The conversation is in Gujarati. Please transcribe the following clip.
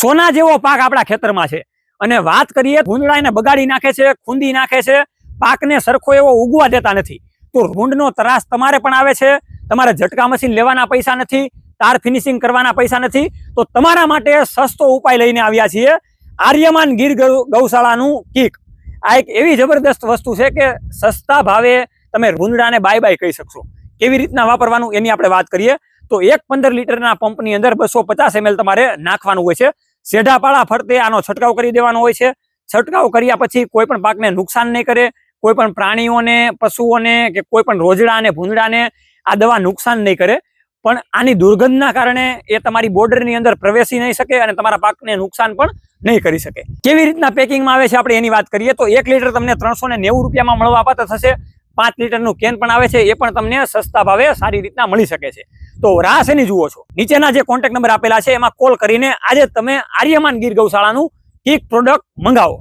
સોના જેવો પાક આપણા ખેતરમાં છે. અને વાત કરીએ ભૂંડળા એને બગાડી નાખે છે, ખૂંદી નાખે છે, પાકને સરખો એવો ઉગવા દેતા નથી. તો ભૂંડનો ત્રાસ તમારે પણ આવે છે. તમારે ઝટકા મશીન લેવાના પૈસા નથી, તાર ફિનિશિંગ કરવાના પૈસા નથી. તો તમારા માટે સસ્તો ઉપાય લઈને આવ્યા છીએ આર્યમાન ગીર ગૌશાળાનું કીક. આ એક એવી જબરદસ્ત વસ્તુ છે કે સસ્તા ભાવે તમે ભૂંદડાને બાય બાય કહી શકશો. કેવી રીતના વાપરવાનું એની આપણે વાત કરીએ. તો એક પંદર લીટરના પંપની અંદર બસો પચાસ એમએલ તમારે નાખવાનું હોય છે. સેઢા પાળા ફરતે આનો છંટકાવ કરી દેવાનો હોય છે. છંટકાવ કર્યા પછી કોઈ પણ પાકને નુકસાન નહીં કરે કોઈ પણ પ્રાણીઓને, પશુઓને કે કોઈ પણ રોજડા અને ભૂંદડાને આ દવા નુકસાન નહીં કરે. પણ આની દુર્ગંધના કારણે એ તમારી બોર્ડરની અંદર પ્રવેશી નહીં શકે અને તમારા પાકને નુકસાન પણ નહીં કરી શકે. કેવી રીતના પેકિંગમાં આવે છે આપણે એની વાત કરીએ તો એક લીટર તમને ત્રણસો રૂપિયામાં મળવા પાત્ર થશે. પાંચ લીટરનું કેન પણ આવે છે, એ પણ તમને સસ્તા ભાવે સારી રીતના મળી શકે છે. તો રાસ એની જુઓ છો. નીચેના જે કોન્ટેક્ટ નંબર આપેલા છે, એમાં કોલ કરીને આજે તમે આર્યમાન ગીર ગૌશાળાનું કીક પ્રોડક્ટ મંગાવો.